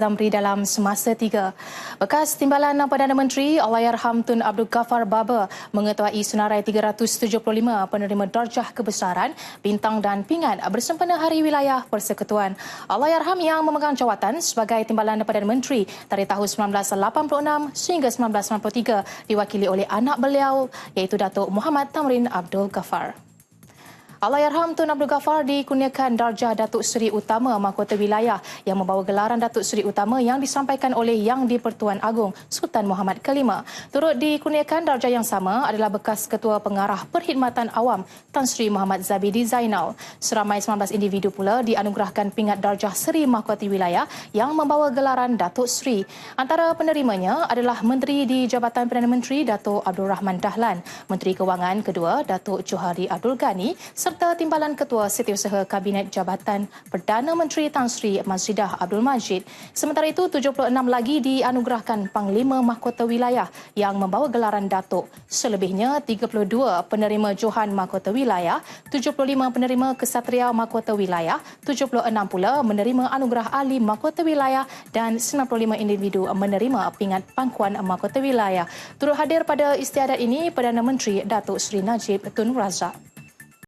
Zamri dalam semasa tiga. Bekas Timbalan Perdana Menteri Allahyarham Tun Abdul Ghaffar Baba mengetuai senarai 375 penerima darjah kebesaran, bintang dan pingat bersempena Hari Wilayah Persekutuan. Allahyarham yang memegang jawatan sebagai Timbalan Perdana Menteri dari tahun 1986 sehingga 1993 diwakili oleh anak beliau iaitu Datuk Muhammad Tamrin Abdul Ghaffar. Allahyarham Tun Abdul Ghaffar dikurniakan darjah Datuk Seri Utama Mahkota Wilayah yang membawa gelaran Datuk Seri Utama yang disampaikan oleh Yang di-Pertuan Agong Sultan Muhammad Kelima. Turut dikurniakan darjah yang sama adalah bekas Ketua Pengarah Perkhidmatan Awam Tan Sri Muhammad Zabidi Zainal. Seramai 19 individu pula dianugerahkan pingat darjah Seri Mahkota Wilayah yang membawa gelaran Datuk Seri. Antara penerimanya adalah Menteri di Jabatan Perdana Menteri Datuk Abdul Rahman Dahlan, Menteri Kewangan kedua Datuk Johari Abdul Ghani serta Timbalan Ketua Setiausaha Kabinet Jabatan Perdana Menteri Tan Sri Masridah Abdul Majid. Sementara itu, 76 lagi dianugerahkan Panglima Mahkota Wilayah yang membawa gelaran Datuk. Selebihnya, 32 penerima Johan Mahkota Wilayah, 75 penerima Kesatria Mahkota Wilayah, 76 pula menerima Anugerah Ahli Mahkota Wilayah dan 95 individu menerima pingat pangkuan Mahkota Wilayah. Turut hadir pada istiadat ini Perdana Menteri Datuk Seri Najib Tun Razak.